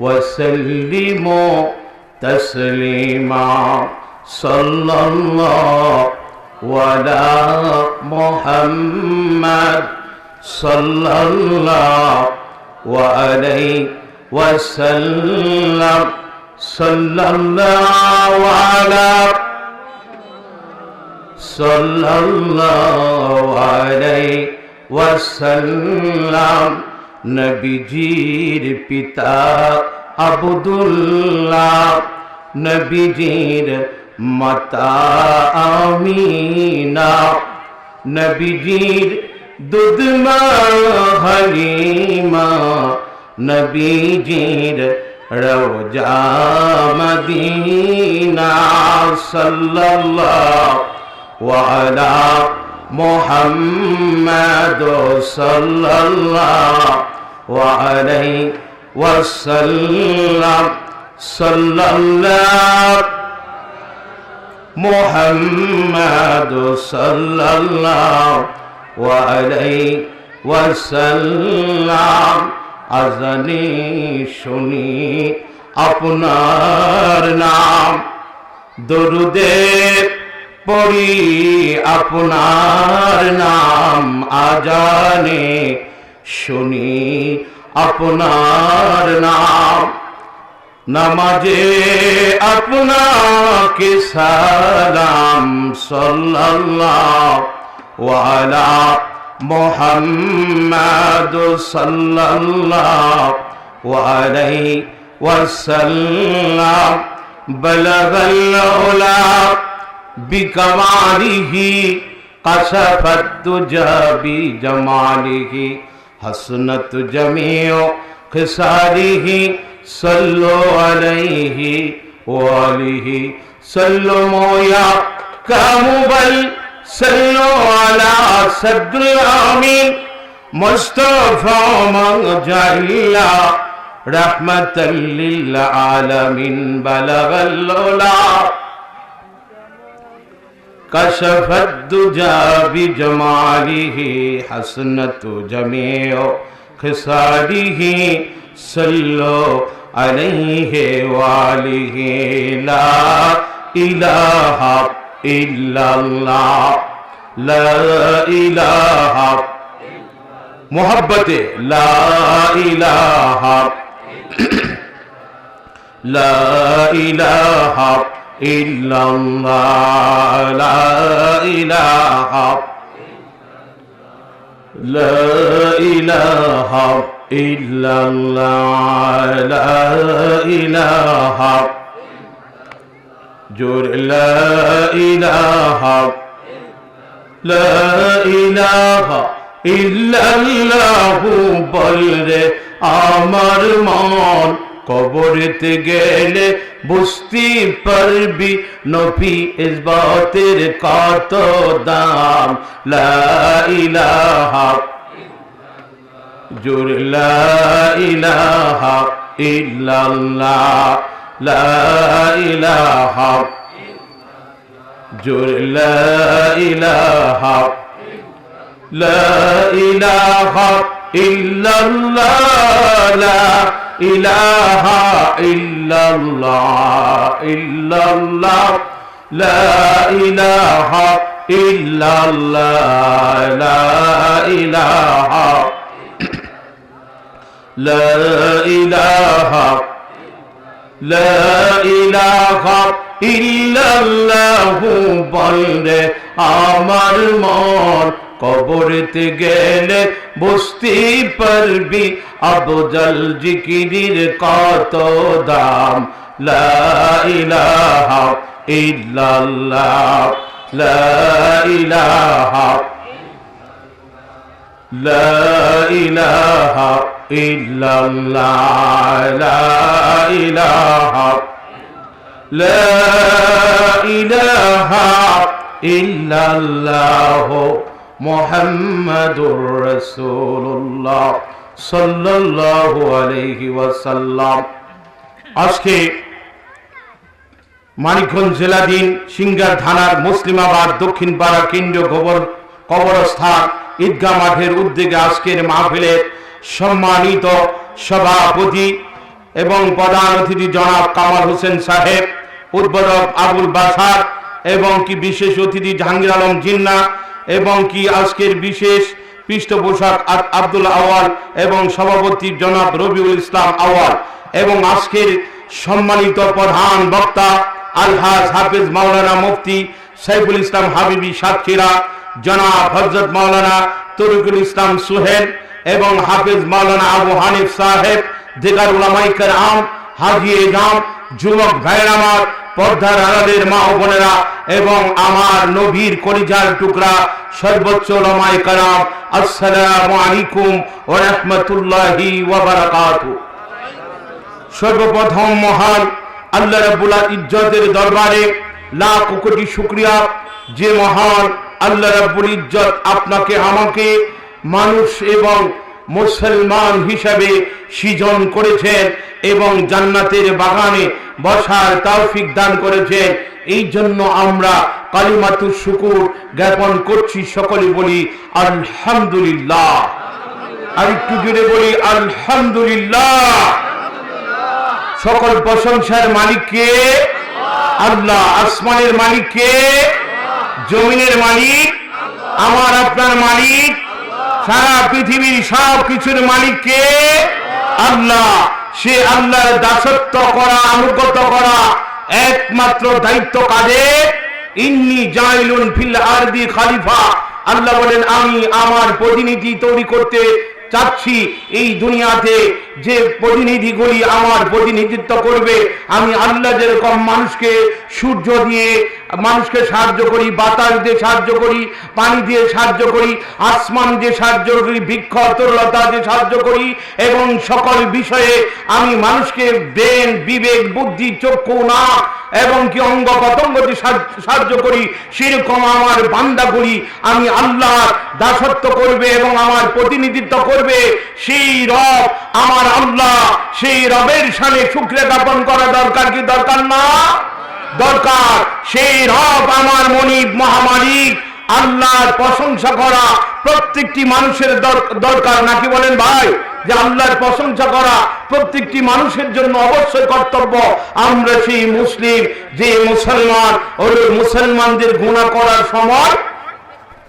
وسلموا تسليما. صلى الله على محمد. صلى الله عليه وسلم. صلى الله على صلى الله عليه وسلم. নবীজির পিতা আবদুল্লাহ, নবীজির মাতা আমিনা, নবীজির দুধমা হরিমা নবীজির রোজা মদিনা সাল্লাল্লাহু আলা মুহাম্মদ সাল্লাল্লাহু الله عليه وسلم صلى الله محمد صلى الله عليه وسلم আজানি শুনি আপনার নাম দরুদের পড়ি আপনার নাম আজানে শুনি আপনার নাম। নামাজে আপনাকে সালাম সাল্লাল্লাহ ওয়ালা মোহাম্মদ সাল্লাল্লাহ ওয়ালাই ওয়াসাল্লাম। বলগল ওলা বিকমালিহি, কশফত জবি জমালিহি। হাসনাত জামিও খিসারিহি সল্লো আলাইহি ওয়ালিহি সল্লমো ইয়া কামুবাল সল্লো আলা সদরুল আমিন মুস্তাফা মাজাল্লা রহমাতাল লিল আলামিন বালাগাল كشف الدجى بجماله حسنة جميع خصاله صلوا عليه وآله لا إله إلا الله لا إله محبت لا إله لا إله ইল্লাল্লাহ, লা ইলাহা লা ইলাহা ইল্লাল্লাহ, লা ইলাহা, জোর লা ইলাহা লা ইলাহা ইল্লাল্লাহু বল রে আমার মন কবরেতে গেলে বুঝতে পারবি নবী ইসবাতের কত দাম। লা ইলাহা জোর, লা ইলাহা ইল্লাল্লাহ। লা ইলাহা জোর, লা ইলাহা লা ইলাহা ইল্লাল্লাহ লা ইলাহা ইল্লাল্লাহ ইল্লাল্লাহ লা ইলাহা ইল্লাল্লাহ লা ইলাহা লা ইলাহা লা ইলাহা ইল্লাল্লাহু বলরে আমার মন কবরেতে গেলে বুঝতে পারবি। আবুজাল জিকিরির কত দাম? লা ইলাহা ইল্লাল্লাহ। লা ইলাহা লা ইলাহা ইল্লাল্লাহ। লা ইলাহা লা ইলাহা ইল্লাল্লাহ। মোহাম্মদুর রসুল্লাহ সাল্লাল্লাহু আলাইহি ওয়াসাল্লাম। আজকে মানিকগঞ্জ জেলাধীন সিঙ্গার থানার মুসলিমাবাদ দক্ষিণ পাড়া কেন্দ্রীয় কবর কবরস্থান ঈদগাহ মাঠের উদ্যোগে আজকের মাহফিলের সম্মানিত সভাপতি এবং প্রধান অতিথি জনাব কামাল হোসেন সাহেব, উদ্বোধক আবুল বাসার এবং কি বিশেষ অতিথি জাহাঙ্গীর আলম জিন্না এবং কি আজকের বিশেষ পৃষ্ঠপোষক আব্দুল আওয়াল এবং সভাপতি জনাব রবিউল ইসলাম আওয়াল এবং আজকের সম্মানিত প্রধান বক্তা আলহাজ হাফিজ মাওলানা মুফতি সাইফুল ইসলাম হাবিবি সাতক্ষীরা, জনাব হজরত মাওলানা তরিকুল ইসলাম সুহেল এবং হাফিজ মাওলানা আবু হানিফ সাহেব দিগার উলামাইকার আম হাজি এজাম, যুবক ভাইয়ের আমার পর্দার আড়ালের মা ও বোনেরা এবং আমার নবীর কলিজার টুকরা সর্বোচ্চ ওলামাই কালাম আসসালামু আলাইকুম ওয়া রাহমাতুল্লাহি সর্বপ্রথম মহান আল্লাহ রাব্বুল ইজ্জতের দরবারে লাখ কোটি শুকরিয়া। যে মহান আল্লাহ রাব্বুল ইজ্জত আপনাকে, আমাকে মানুষ এবং মুসলমান হিসাবে সৃজন করেছেন এবং জান্নাতের বাগানে বসার তৌফিক দান করেছেন। এই জন্য আমরা কালিমাতু শুকুর জ্ঞাপন করছি সকলে বলি, আলহামদুলিল্লাহ। আর একটু জুড়ে বলি, আলহামদুলিল্লাহ। সকল প্রশংসার মালিককে আল্লাহ। আসমানের মালিক কে? জমিনের মালিক? আমার আপনার মালিক? সারা পৃথিবীর সব কিছুর মালিক কে? আল্লাহ। সে আল্লাহর দাসত্ব করা আনুগত করা একমাত্র দায়িত্ব কাজে ইন্নি জাইলুন ফিল আরদি খালিফা। আল্লাহ বলেন, আমি আমার প্রতিনিধি তৈরি করতে চাচ্ছি এই দুনিয়াতে। যে প্রতিনিধিগুলি আমার প্রতিনিধিত্ব করবে, আমি আল্লাহ যেরকম মানুষকে সূর্য দিয়ে মানুষকে সাহায্য করি, বাতাস দিয়ে সাহায্য করি, পানি দিয়ে সাহায্য করি, আসমান দিয়ে সাহায্য করি, বৃক্ষ, তরলতা দিয়ে সাহায্য করি এবং সকল বিষয়ে আমি মানুষকে ব্রেন বিবেক, বুদ্ধি, চক্ষু না এবং কি অঙ্গ পতঙ্গ দিয়ে সাহায্য- করি, সেরকম আমার বান্দাগুলি আমি আল্লাহ দাসত্ব করবে এবং আমার প্রতিনিধিত্ব করবে, সেই রব আমার আল্লাহ, সেই রবের সামনে শুক্রে জ্ঞাপন করা দরকার কি দরকার না? দরকার। সেই রব আমার মনিব মহামালিক আল্লাহর প্রশংসা করা প্রত্যেকটি মানুষের দরকার। নাকি বলেন ভাই? যে আল্লাহর প্রশংসা করা প্রত্যেকটি মানুষের জন্য অবশ্যই কর্তব্য। আমরা সেই মুসলিম, যে মুসলমান, ওই মুসলমানদের গুণা করার সময়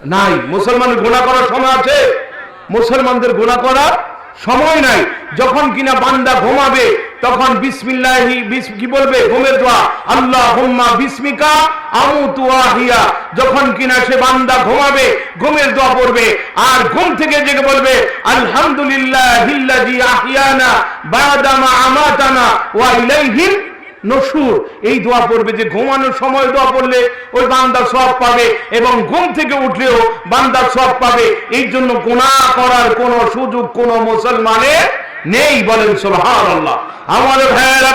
নাই। মুসলমানের গুণা করার সময় আছে? মুসলমানদের গুণা করার সময় নাই। যখন কিনা বান্দা ঘুমাবে, তখন বিসমিল্লাহি, বিস- কি বলবে? ঘুমের দোয়া। আল্লাহ হুম্মা বিসমিকা আমু তুয়াহিয়া যখন কিনা সে বান্দা ঘুমাবে, ঘুমের দোয়া পড়বে, আর ঘুম থেকে জেগে বলবে আলহামদুলিল্লাহ হিল্লাজি আহিয়ানা বাদামা আমাতানা ওয়া ইলাইহিল নসুর। এই দোয়া পড়বে যে ঘুমানোর সময় দোয়া পড়লে ওই বান্দা সব পাবে এবং ঘুম থেকে উঠলেও বান্দা সব পাবে। এই জন্য গুনাহ করার কোনো সুযোগ কোন মুসলমানের নেই বলেন সুবহান আল্লাহ আমাদের ভাইয়েরা,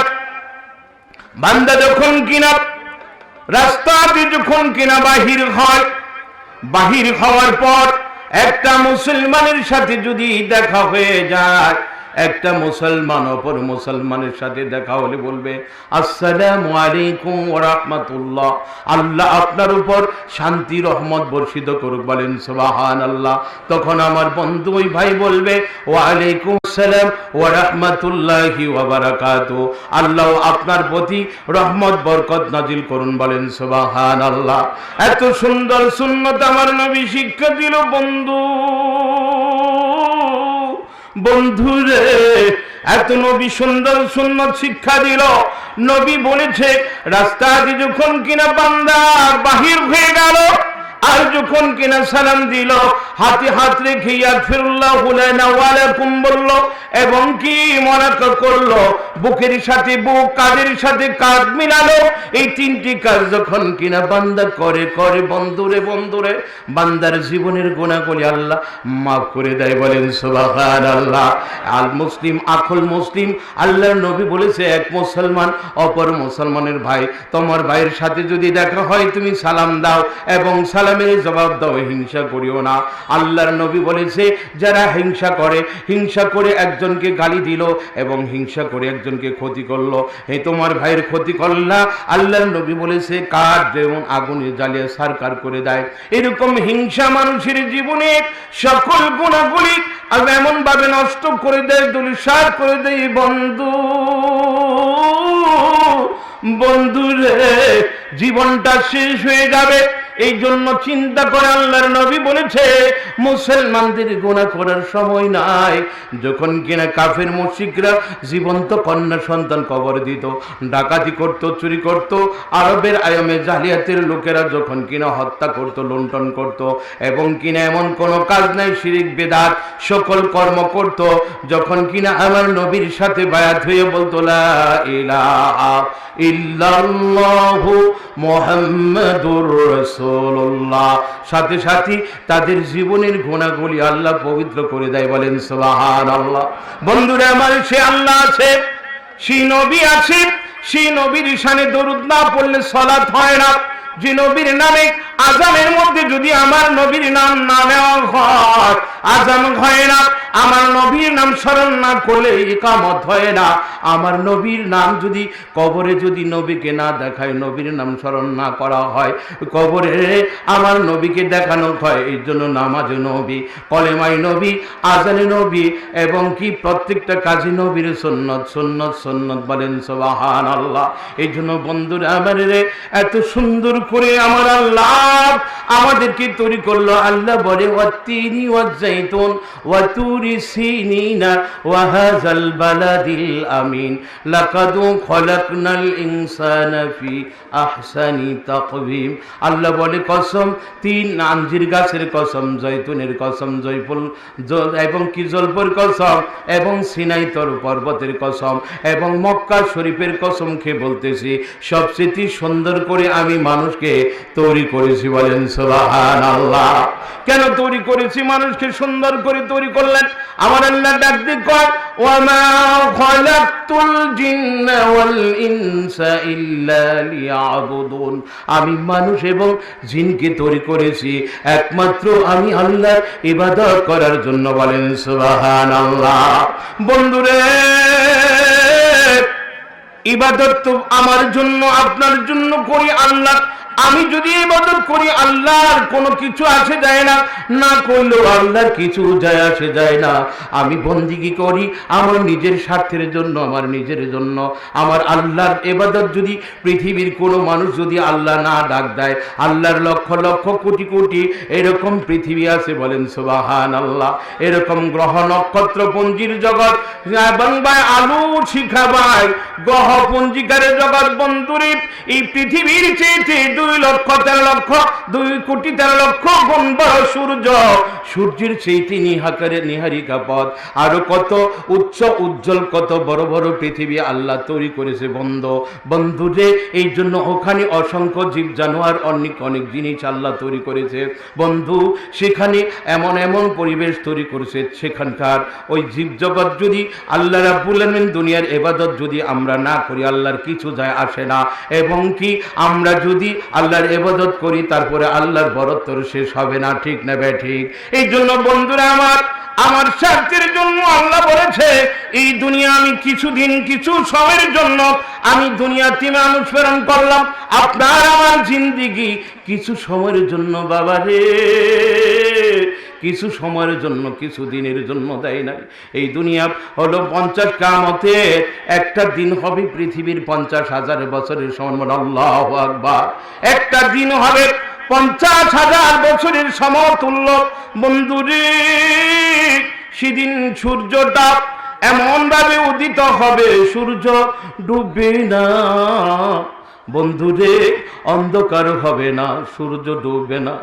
বান্দা যখন কিনা রাস্তাতে যখন কিনা বাহির হয়, বাহির হওয়ার পর একটা মুসলমানের সাথে যদি দেখা হয়ে যায় একটা মুসলমান অপর মুসলমানের সাথে দেখা হলে বলবে, আসসালামু আলাইকুম ওয়া রাহমাতুল্লাহ। আল্লাহ আপনার উপর শান্তি, রহমত বর্ষিত করুক, বলেন সুবহানাল্লাহ। তখন আমার বন্ধু ওই ভাই বলবে, ওয়া আলাইকুম আসসালাম ওয়া রাহমাতুল্লাহি আল্লাহ আপনার প্রতি রহমত, বরকত নাজিল করুন, বলেন সুবহানাল্লাহ। এত সুন্দর সুন্নত আমার নবী শিক্ষা দিল, বন্ধু। বন্ধু রে এত নবী সুন্দর সুন্দর শিক্ষা দিল। নবী বলেছে, রাস্তা দিয়ে যখন কিনা বান্দার বাহির হয়ে গেল, আর যখন কিনা সালাম দিল, হাতে হাত রেখে হুলানা ওয়ালাকুম বলল, এবং কি মনাকা করল বুকের সাথে বুক, কাঁধের সাথে কাঁধ মিলালো। এই তিনটি কাজ যখন কিনা বান্দা করে করে বন্ধুরে বন্ধুরে, বান্দার জীবনের গুণাগুলি আল্লাহ মাফ করে দেয় বলেন আল্লাহ আল মুসলিম আখল মুসলিম, আল্লাহর নবী বলেছে, এক মুসলমান, অপর মুসলমানের ভাই, তোমার ভাইয়ের সাথে যদি দেখা হয়, তুমি সালাম দাও এবং সালামের জবাব দাও, হিংসা করিও না। আল্লাহর নবী বলেছে, যারা হিংসা করে হিংসা করে একজনকে গালি দিল এবং হিংসা করে একজন একজনকে ক্ষতি করল। এই তোমার ভাইয়ের ক্ষতি করলা আল্লাহ নবী বলেছে, কার যেমন আগুনে জ্বালিয়ে সারকার করে দেয়। এরকম হিংসা মানুষের জীবনে সকল গুণাগুলি এমন ভাবে নষ্ট করে দেয়, দুলিসার করে দেয়, বন্ধু। বন্ধু রে, জীবনটা শেষ হয়ে যাবে। এই জন্য চিন্তা করে আল্লাহর নবী বলেছে, মুসলমানদের গুণা করার সময় নাই। যখন কিনা কাফের মুশিকরা জীবন্ত কন্যা সন্তান কবর দিত, ডাকাতি করত, চুরি করত, আরবের আয়মে জালিয়াতের লোকেরা যখন কিনা হত্যা করত, লুণ্ঠন করত, এবং কিনা এমন কোনো কাজ নাই, শিরিক, বেদাত, সকল কর্ম করত, যখন কিনা আমার নবীর সাথে বায়াত হয়ে বলতো, লা ইলাহা ইল্লাল্লাহু মুহাম্মাদুর রাসূলুল্লাহ। সাথে সাথে তাদের জীবনের গোনাগুলি আল্লাহ পবিত্র করে দেয় বলেন আল্লাহ বন্ধুরা আমার, সে আল্লাহ আছে সেই নবী আছে সেই নবীর শানে দরুদ না পড়লে সলাৎ হয় না। যে নবীর নামে আজানের মধ্যে যদি আমার নবীর নাম না নেওয়া হয় আজান হয় না, আমার নবীর নাম স্মরণ না করলে ইকামত হয় না। আমার নবীর নাম যদি কবরে যদি নবীকে না দেখায়, নবীর নাম স্মরণ না করা হয়, কবরে আমার নবীকে দেখানো হয়, এই জন্য নামাজ নবী কলেমাই নবী, আজানে নবী, এবং কি প্রত্যেকটা কাজী নবীর সন্ন্যত সন্ন্যত সন্ন্যত বলেন সবাহান আল্লাহ এই জন্য বন্ধুরা আমার এত সুন্দর করে আমার আল্লাহ আমাদেরকে তৈরি করল আল্লাহ বলে আল্লাহ বলে, কসম, তিন আঞ্জির গাছের কসম, জয়তুনের কসম, জয়ফুল এবং কি জলপর কসম, এবং সিনাইতর পর্বতের কসম, এবং মক্কা শরীফের কসম খেয়ে বলতেছি, সবচেয়ে সুন্দর করে আমি মানুষকে তৈরি করেছি বলেন সুবাহান আল্লাহ কেন তৈরি করেছি? মানুষকে সুন্দর করে তৈরি করলেন। আমার আল্লাহ ডাক দিয়ে কয়, ওয়ামা খালাকতুল জিন্না ওয়াল ইনসা ইল্লা লিয়াবুদুন। আমি মানুষ এবং জিনকে তৈরি করেছি। একমাত্র আমি আল্লাহর ইবাদত করার জন্য বলেন, সুবহানাল্লাহ। বন্ধুরে, ইবাদত তো আমার জন্য, আপনার জন্য করি আল্লাহ। আমি যদি ইবাদত করি, আল্লাহর কোনো কিছু আসে যায় না। না করলেও আল্লাহর কিছু যায়, আসে যায় না। আমি বন্দিগি করি, আমার নিজের স্বার্থের জন্য, আমার নিজের জন্য। আমার আল্লাহর এবাদত যদি পৃথিবীর কোনো মানুষ যদি আল্লাহ না ডাক দেয়, আল্লাহর লক্ষ লক্ষ কোটি কোটি এরকম পৃথিবী আছে বলেন সুবাহান আল্লাহ এরকম গ্রহ নক্ষত্র পঞ্জির জগৎ ভাই আলু শিখা ভাই গ্রহ পঞ্জিকারের জগৎ বন্ধুরে, এই পৃথিবীর চেয়েতে দুই লক্ষ তেরো লক্ষ, দুই কোটি তেরো লক্ষ সূর্য। সূর্যের চেয়েতে নিহাকারে নিহারিকা পথ। আরও কত উচ্চ উজ্জ্বল, কত বড় বড় পৃথিবী আল্লাহ তৈরি করেছে বন্ধ। এই জন্য ওখানে অসংখ্য জীব জানোয়ার, অনেক অনেক জিনিস আল্লাহ তৈরি করেছে। বন্ধু, সেখানে এমন এমন পরিবেশ তৈরি করেছে সেখানকার। ওই জীব জগৎ যদি আল্লাহ দুনিয়ার এবাদত যদি আমরা না করি, আল্লাহর কিছু যায় আসে না। এবং কি আমরা যদি আল্লাহর এবাদত করি, তারপরে আল্লাহর বরত্বর শেষ হবে না, ঠিক না বে ঠিক? এই জন্য বন্ধুরা আমার আমার স্বার্থের জন্য আল্লাহ বলেছে, এই দুনিয়া আমি কিছুদিন কিছু সময়ের জন্য আমি দুনিয়া মানুষ প্রেরণ করলাম। আপনার আমার জিন্দিগি কিছু সময়ের জন্য, বাবা রে কিছু সময়ের জন্য, কিছু দিনের জন্য দেয় নাই। এই দুনিয়া হলো পঞ্চাশ কামতের একটা দিন হবে পৃথিবীর পঞ্চাশ হাজার বছরের সমান আল্লাহ আকবার। একটা দিন হবে পঞ্চাশ হাজার বছরের সমতুল্য। বন্ধুরে, সেদিন সূর্যটা এমন ভাবে উদিত হবে, সূর্য ডুববে না। বন্ধুরে অন্ধকার হবে না, সূর্য ডুববে না,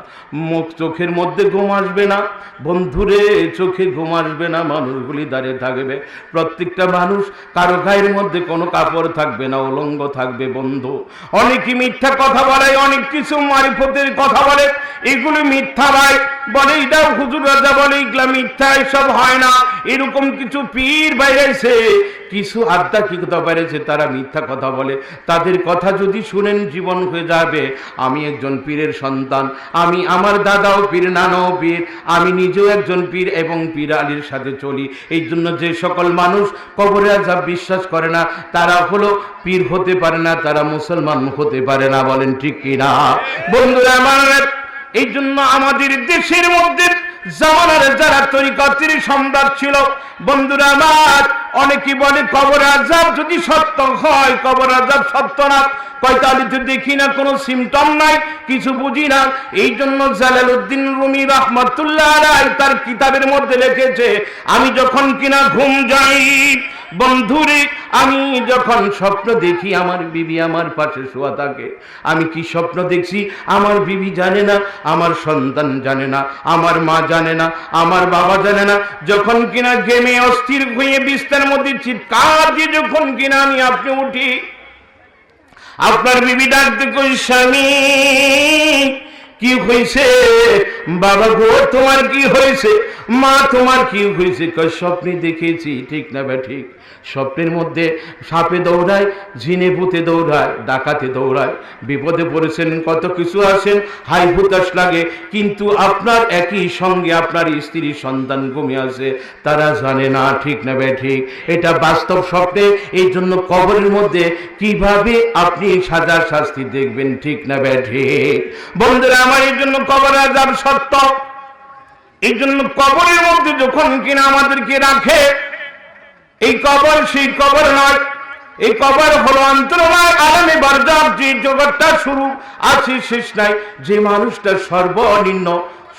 মুখ চোখের মধ্যে ঘুম আসবে না বন্ধুরে চোখে ঘুম আসবে না, মানুষগুলি দাঁড়িয়ে থাকবে। প্রত্যেকটা মানুষ কারও গায়ের মধ্যে কোনো কাপড় থাকবে না, উলঙ্গ থাকবে বন্ধু। অনেকে মিথ্যা কথা বলে, অনেক কিছু মারিফতের কথা বলে, এগুলি মিথ্যা ভাই বলে এটাও হুজুর রাজা বলে এগুলা মিথ্যা এসব হয় না। এরকম কিছু পীর বাইরেছে। কিছু আধ্যাত্মিকতা বাইরেছে, তারা মিথ্যা কথা বলে। তাদের কথা যদি শুনেন, জীবন হয়ে যাবে। আমি একজন পীরের সন্তান। আমি আমার দাদাও পীর, নানাও পীর। আমি নিজেও একজন পীর এবং পীর আলীর সাথে চলি। এই জন্য যে সকল মানুষ কবরে আজাব বিশ্বাস করে না, তারা হলো পীর হতে পারে না, তারা মুসলমান হতে পারে না। বলেন, ঠিক কিনা বন্ধুরা, আমার এই জন্য আমাদের দেশের মধ্যে জামানার যারা তরিকতের সম্রাট ছিল, বন্ধুরা আমার, অনেকে বলে কবর আজাব যদি সত্য হয়, কবর আজাব সত্য না। কয়তালিতে দেখি না, কোনো সিমটম নাই, কিছু বুঝি না। এই জন্য জালালউদ্দিন রুমি রহমতুল্লাহ আলাই তার কিতাবের মধ্যে লিখেছে, আমি যখন কিনা ঘুম যাই বন্ধুরে, আমি যখন স্বপ্ন দেখি আমার বিবি আমার পাশে শোয়া থাকে, আমি কি স্বপ্ন দেখছি? আমার বিবি জানে না, আমার সন্তান জানে না, আমার মা জানে না, আমার বাবা জানে না। যখন কিনা গেমে অস্থির হয়ে বিস্তার মধ্যে চিৎকার দিয়ে যখন কিনা আমি আপনি উঠি, আপনার বিবি ডাকতে কই, স্বামী কি হয়েছে বাবা গো, তোমার কি হয়েছে মা, তোমার কি হয়েছে স্বপ্নে দেখেছি, ঠিক না বা, ঠিক? স্বপ্নের মধ্যে সাপে দৌড়ায় ঝিনে ভূতে দৌড়ায়, ডাকাতে দৌড়ায়, বিপদে পড়েছেন, কত কিছু আছেন, হাই হুতাশ লাগে। কিন্তু আপনার একই সঙ্গে আপনার স্ত্রী সন্তান ঘুমিয়ে আছে, তারা জানে না, ঠিক না বে, ঠিক? এটা বাস্তব স্বপ্নে, এই জন্য কবরের মধ্যে কীভাবে আপনি সাজার শাস্তি দেখবেন, ঠিক না বে, ঠিক? বন্ধুরা আমার এই জন্য কবর আজাব সত্য। এই জন্য কবরের মধ্যে যখন কিনা আমাদেরকে রাখে, এই কবর সেই কবর নয়। এই কবর হলো অন্তরময় আলামে বারজাব যে জগৎটা শুরু আছে শেষ নাই। যে মানুষটা সর্বনিম্ন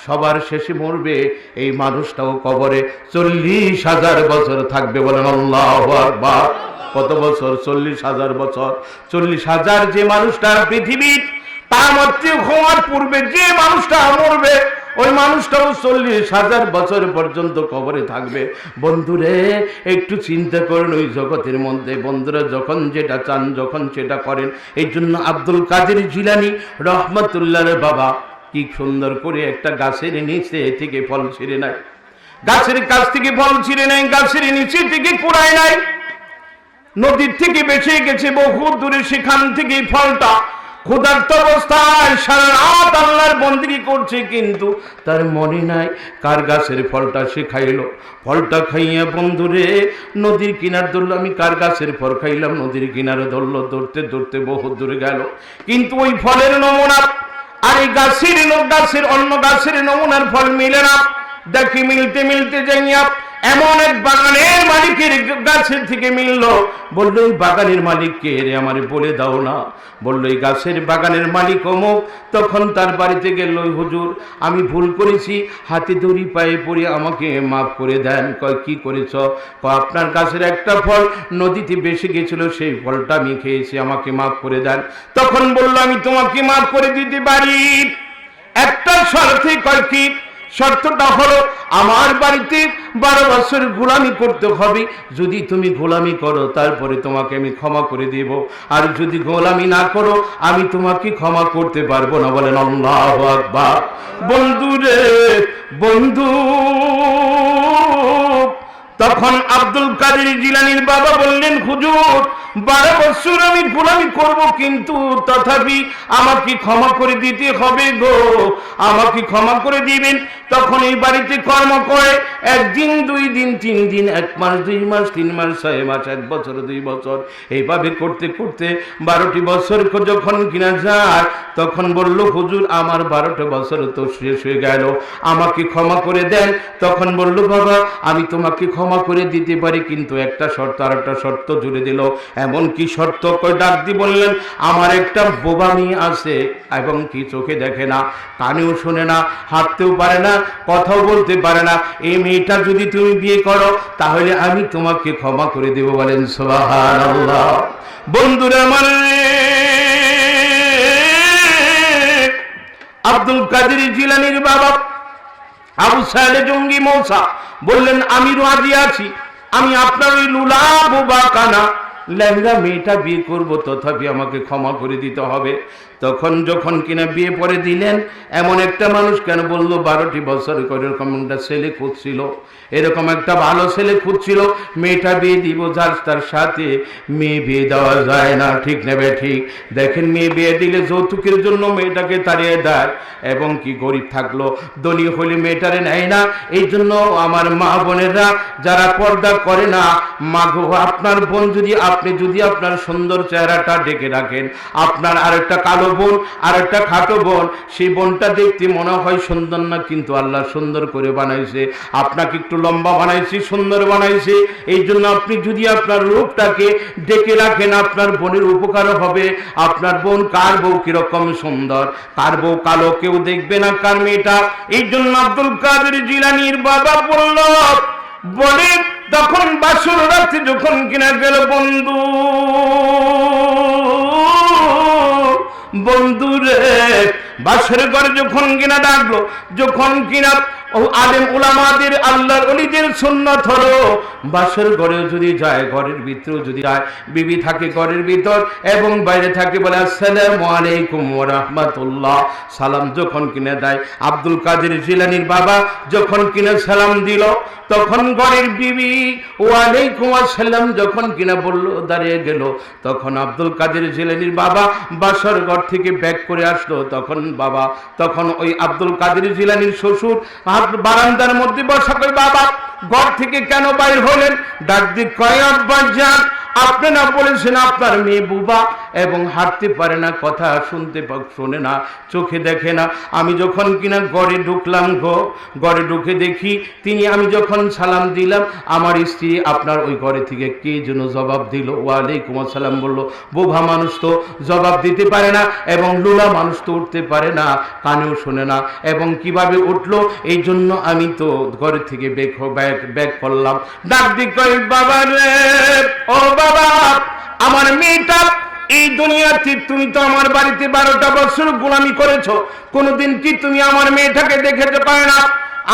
সবার শেষে মরবে, এই মানুষটাও কবরে চল্লিশ হাজার বছর থাকবে বলেন আল্লাহ কত বছর? চল্লিশ হাজার বছর। চল্লিশ হাজার যে মানুষটা পৃথিবীর তার মধ্যে পূর্বে যে মানুষটা মরবে, ওই মানুষটাও চল্লিশ হাজার বছর পর্যন্ত থাকবে। বন্ধুরে, একটু চিন্তা করেন ওই জগতের মধ্যে। বন্ধুরা, যখন যেটা চান, যখন সেটা করেন। এই জন্য আব্দুল কাদের জিলানি রহমতুল্লাহর বাবা, কি সুন্দর করে একটা গাছের নিচে থেকে ফল ছিঁড়ে নেয়। গাছের কাছ থেকে ফল ছিঁড়ে নেয়, গাছের নিচে থেকে কুড়ায় নেয়। নদীর থেকে বেঁচে গেছে, বহু দূরে সেখান থেকে ফলটা ক্ষুধার্ত অবস্থায় সারা রাত আল্লাহর বন্দিগি করছে, কিন্তু তার মনে নাই কার গাছের ফলটা সে খাইলো। ফলটা খাইয়া, বন্ধুরে, নদীর কিনার ধরলো। আমি কার গাছের ফল খাইলাম? নদীর কিনারে ধরলো, ধরতে ধরতে বহু দূরে গেল। কিন্তু ওই ফলের নমুনা, আর এই গাছের গাছের অন্য গাছের নমুনার ফল মিলে না। দেখি মিলতে মিলতে যাইয়া এমন এক বাগানের মালিকের গাছের থেকে মিললো। বলল বাগানের মালিক কে রে? আমার বলে দাও না। বলল, এই গাছের বাগানের মালিক অমুক। তখন তার বাড়িতে গেল "ওই হুজুর, আমি ভুল করেছি। হাতে দড়ি পায়ে পড়ে আমাকে মাফ করে দেন। কয়, কি করেছ? আপনার গাছের একটা ফল নদীতে বেশি গেছিল, সেই ফলটা আমি খেয়েছি, আমাকে মাফ করে দেন। তখন বলল, আমি তোমাকে মাফ করে দিতে পারি। একটা শর্তে কয় কি শর্তটা হলো, আমার বাড়িতে বারো বছর গোলামি করতে হবে। যদি তুমি গোলামি করো, তারপরে তোমাকে আমি ক্ষমা করে দেব। আর যদি গোলামি না করো, আমি তোমাকে ক্ষমা করতে পারব না। বলেন, আল্লাহ আকবার। বন্ধু রে, বন্ধু, তখন আব্দুল কাদের জিলানির বাবা বললেন, হুজুর, বারো বছর আমি গোলামি করব কিন্তু তথাপি আমাকে ক্ষমা করে দিতে হবে গো। আমাকে ক্ষমা করে দিবেন। তখন এই বাড়িতে কর্ম করে, একদিন, দুই দিন, তিন দিন, এক মাস, দুই মাস, তিন মাস, ছয় মাস, এক বছর, দুই বছর, এইভাবে করতে করতে বারোটি বছর যখন কিনা যায়, তখন বলল, হুজুর, আমার বারোটা বছর তো শেষ হয়ে গেল, আমাকে ক্ষমা করে দেন। তখন বলল, বাবা, আমি তোমাকে ক্ষমা করে দিতে পারি, কিন্তু একটা শর্ত আর একটা শর্ত জুড়ে দিল। এমন কি শর্ত ডাক দি বললেন, আমার একটা বোবা মেয়ে আছে এবং কি চোখে দেখে না, কানেও শোনে না, হাঁটতেও পারে না কথাও বলতে পারে না। এই মেয়েটা যদি তুমি বিয়ে করো, তাহলে আমি তোমাকে ক্ষমা করে দেব বলেন সুবহানাল্লাহ। বন্ধুরা আমার, আব্দুল কাদের জিলানির বাবা, আবু সাহেব জঙ্গি মৌসা বললেন, আমি রাজি আছি। আমি আপনার ওই লুলা বোবা কানা ল্যাংরা মেয়েটা বিয়ে করব, তথাপি আমাকে ক্ষমা করে দিতে হবে। তখন যখন কিনা বিয়ে পরে দিলেন, এমন একটা মানুষ কেন বলল, বারোটি বছর করে এরকম একটা ছেলে খুঁজছিল, এরকম একটা ভালো ছেলে খুঁজছিল, মেয়েটা বিয়ে দিব, যার তার সাথে মেয়ে বিয়ে দেওয়া যায় না। ঠিক নেবে ঠিক। দেখেন, মেয়ে বিয়ে দিলে যৌতুকের জন্য মেয়েটাকে তাড়িয়ে দেয়, এবং কি গরিব থাকল দলীয় হলে মেয়েটারে নেয় না। এই জন্য আমার মা বোনেরা, যারা পর্দা করে না মা গো আপনার বোন যদি, আপনি যদি আপনার সুন্দর চেহারাটা ডেকে রাখেন, আপনার আরেকটা কালো বোন আরেকটা খাটো বোন। সেই বোনটা দেখতে মনে হয় সুন্দর না, কিন্তু আল্লাহ সুন্দর করে বানাইছে। আপনাকে একটু লম্বা বানাইছে, সুন্দর বানাইছে। এই জন্য আপনি যদি আপনার রূপটাকে ডেকে রাখেন, আপনার বোনের উপকার হবে। আপনার বোন কার বউ কীরকম সুন্দর? কার বউ কালো কেউ দেখবে না কার মেয়েটা? এই জন্য আব্দুল কাদের জিলানির বাবা বলল, বলে তখন বাসুর রাত্রে যখন কিনা গেল বন্ধু। বন্ধু রে বাসের ঘরে যখন কিনা ডাকলো, যখন কিনা আদেম উলামাদের আল্লাহর অলিদের সুন্নত হলো বাসের ঘরেও যদি যায়, ঘরের ভিতরেও যদি যায়, বিবি থাকে ঘরের ভিতর এবং বাইরে থাকে বলে, আসসালামু আলাইকুম রাহমাতুল্লাহ। সালাম যখন কিনে দেয়, আব্দুল কাদের জিলানির বাবা যখন কিনে সালাম দিল, তখন ঘরের বিবি, ওয়ালাইকুম আসসালাম, যখন কিনা বলল, দাঁড়িয়ে গেল। তখন আব্দুল কাদের জিলানির বাবা বাসর ঘর থেকে ব্যাক করে আসলো। তখন বাবা, তখন ওই আব্দুল কাদের জিলানির শ্বশুর বারান্দার মধ্যে বসা কই বাবা ঘর থেকে কেন বাইর হলেন? ডাক দিক কয় আব্বা যান। আপনি না বলেছেন আপনার মেয়ে বুবা এবং হাঁটতে পারে না, কথা শুনতে শোনে না, চোখে দেখে না। আমি যখন কিনা গড়ে ঢুকলাম গো, গড়ে ঢুকে দেখি তিনি, আমি যখন সালাম দিলাম, আমার স্ত্রী আপনার ওই ঘরে থেকে কে যেন জবাব দিল, ওয়ালাইকুম আসসালাম বলল, বোভা মানুষ তো জবাব দিতে পারে না এবং লুলা মানুষ তো উঠতে পারে না, কানেও শোনে না। এবং কীভাবে উঠল, এই জন্য আমি তো ঘরে থেকে ব্যাগ ব্যাগ করলাম ডাক দিক বাবা রে ও বাবা, আমার মেয়েটা এই দুনিয়াতে তুমি তো আমার বাড়িতে বারোটা বছর গোলামি করেছ। কোনোদিন কি তুমি আমার মেয়েটাকে দেখেছ পায় না?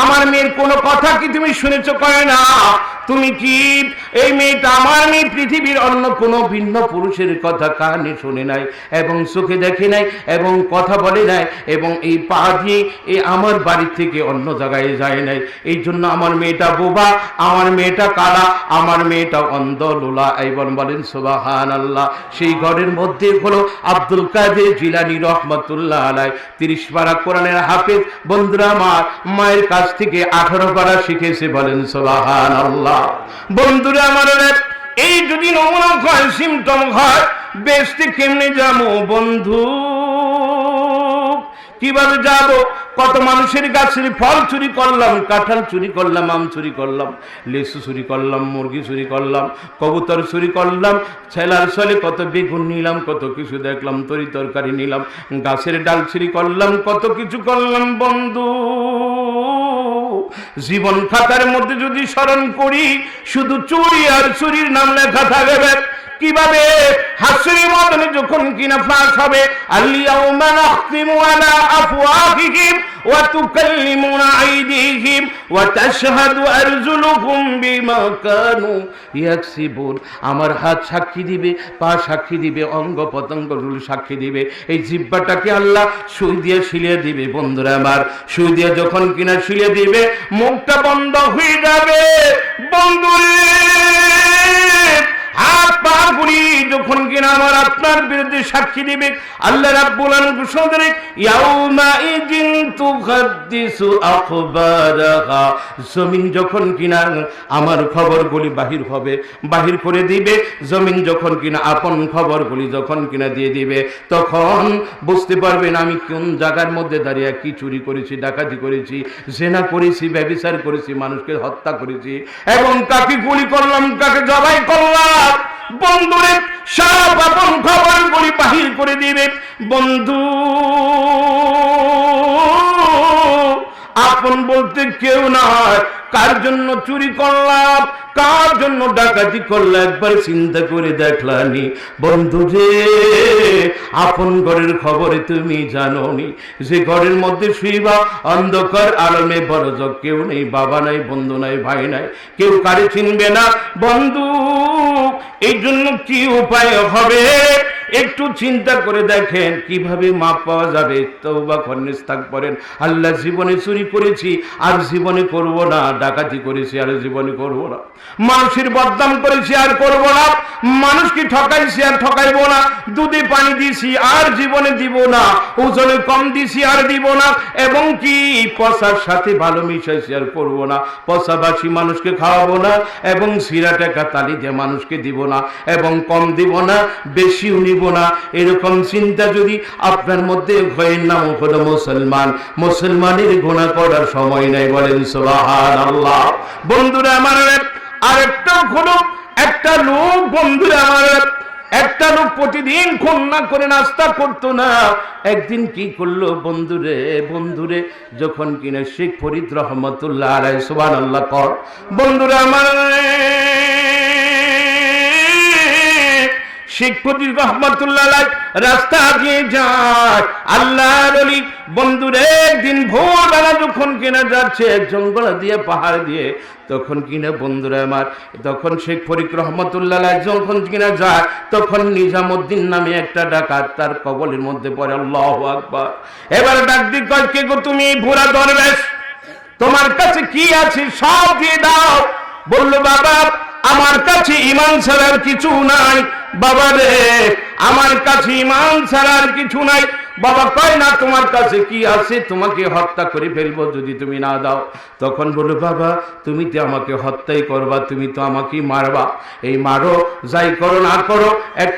আমার মেয়ের কোনো কথা কি তুমি শুনেছো কয় না? তুমি কি? এই মেয়েটা আমার মেয়ে, পৃথিবীর অন্য কোনো ভিন্ন পুরুষের কথা কানে শুনে নাই, এবং চোখে দেখে নাই, এবং কথা বলে নাই, এবং এই পা দিয়ে এই আমার বাড়ি থেকে অন্য জায়গায় যায় নাই। এই জন্য আমার মেয়েটা বোবা, আমার মেয়েটা কালা, আমার মেয়েটা অন্ধ লোলা। এইবার বলেন সুবাহান আল্লাহ সেই ঘরের মধ্যে হলো আব্দুল কাদের জিলানি রহমতুল্লাহ আলাই। তিরিশ পারা কোরআনের হাফেজ। বন্ধুরা আমার মায়ের কাছ থেকে আঠারো পারা শিখেছে, বলেন সোবাহান আল্লাহ বন্ধুরা, আমার এই যদি নমুনা হয় সিমটম হয় বেশতে কেমনে যাব, বন্ধু? কীভাবে যাব? কত মানুষের গাছের ফল চুরি করলাম, কাঁঠাল চুরি করলাম, আম চুরি করলাম, লেসু চুরি করলাম, মুরগি চুরি করলাম, কবুতর চুরি করলাম, ছেলার ছলে কত বেগুন নিলাম, কত কিছু দেখলাম, তরি তরকারি নিলাম, গাছের ডাল চুরি করলাম, কত কিছু করলাম, বন্ধু। জীবন খাতার মধ্যে যদি স্মরণ করি, শুধু চুরি আর চুরির নাম লেখা থাকবে। কীভাবে? হাসির যখন কিনা ফাঁস হবে আমার হাত সাক্ষী দিবে, পা সাক্ষী দিবে, অঙ্গ পতঙ্গগুলো সাক্ষী দিবে। এই জিব্বাটাকে আল্লাহ সুই দিয়ে শিলিয়ে দিবে, বন্ধুরা আমার। সুই দিয়ে যখন কিনা শিলিয়ে দিবে, মুখটা বন্ধ হয়ে যাবে, বন্ধুরে। হাত পা গুলি যখন কিনা আমার আপনার বিরুদ্ধে সাক্ষী দিবে, আল্লাহ রাব্বুল আলামিন ইয়াউমা তুহাদ্দিসু আখবারাহা। জমিন যখন কিনা আমার খবরগুলি বাহির হবে, বাহির করে দিবে, জমিন যখন কিনা আপন খবরগুলি যখন কিনা দিয়ে দিবে, তখন বুঝতে পারবেন আমি কোন জায়গার মধ্যে দাঁড়িয়ে কি চুরি করেছি, ডাকাতি করেছি, জেনা করেছি, ব্যবিচার করেছি, মানুষকে হত্যা করেছি, এবং কাকে গুলি করলাম, কাকে জবাই করলাম বন্ধুরে সব আপন খবরগুলি বাহির করে দিবে। বন্ধু, আপন বলতে কেউ নয় কার জন্য চুরি করলাম? কার জন্য ডাকাতি করলে? একবার চিন্তা করে দেখলানি বন্ধু যে আপন ঘরের খবরে তুমি জানো নি যে ঘরের মধ্যে শুইবা, অন্ধকার আলমে বড় কেউ নেই, বাবা নাই, বন্ধু নাই, ভাই নাই, কেউ কারে চিনবে না। বন্ধু এই জন্য কি উপায় হবে? একটু চিন্তা করে দেখেন কীভাবে মাপ পাওয়া যাবে। তৌবা খন্নিস্তাক করেন আল্লাহ জীবনে চুরি করেছি, আর জীবনে করব না। ডাকাতি করেছি, আর জীবনে করব না। মানুষের বদনাম করেছি, আর করব না। মানুষকে ঠকাইছি, আর ঠকাইব না। দুধে পানি দিছি, আর জীবনে দিব না। ওজনে কম দিছি, আর দিব না। এবং কি? পশার সাথে ভালো মিশাইছি, আর করব না। পশাবাসী মানুষকে খাওয়াবো না। এবং সিরা টাকা তালি দিয়ে মানুষকে দিব না। এবং কম দিব না। বেশিও নিব না। এরকম চিন্তা যদি আপনার মধ্যে ভয়ের নাম হলো মুসলমান, মুসলমানের গুণা করার সময় নাই বলেন সুবাহান আল্লাহ বন্ধুরা আমার আরেকটা হলো একটা লোক বন্ধুরা আমার একটা লোক প্রতিদিন খুন না করে নাস্তা করতো না। একদিন কি করল বন্ধুরে বন্ধুরে, যখন কিনা শেখ ফরিদ রহমতুল্লাহ আলাই সুবান আল্লাহ কর, বন্ধুরা আমার শেখ রহমতুল্লাহ রাস্তা দিয়ে যায়। বন্ধুরে একদিন ভোরবেলা যখন কিনা যাচ্ছে, জঙ্গল দিয়ে, পাহাড় দিয়ে, তখন কিনা বন্ধুরা আমার, তখন শেখ ফরিক রহমতুল্লাহ যখন কিনা যায়, তখন নিজামুদ্দিন নামে একটা ডাকাত তার কবলের মধ্যে পড়ে, আল্লাহ আকবার। এবার ডাক দিক কে গো তুমি ভোরা দরবেশ? তোমার কাছে কি আছে? সব দিয়ে দাও। বলল, বাবা আমার কাছে ইমান ছাড়ার কিছু নাই। বাবা রে, আমার কাছে ইমান ছাড়ার কিছু নাই। বাবা কয়, না, তোমার কাছে কি আছে? তোমাকে হত্যা করে ফেলব যদি তুমি না দাও। তখন বলো বাবা, তুমি তো আমাকে হত্যাই করবা, তুমি তো আমাকে মারবা। এই মারো, যাই করো, না করো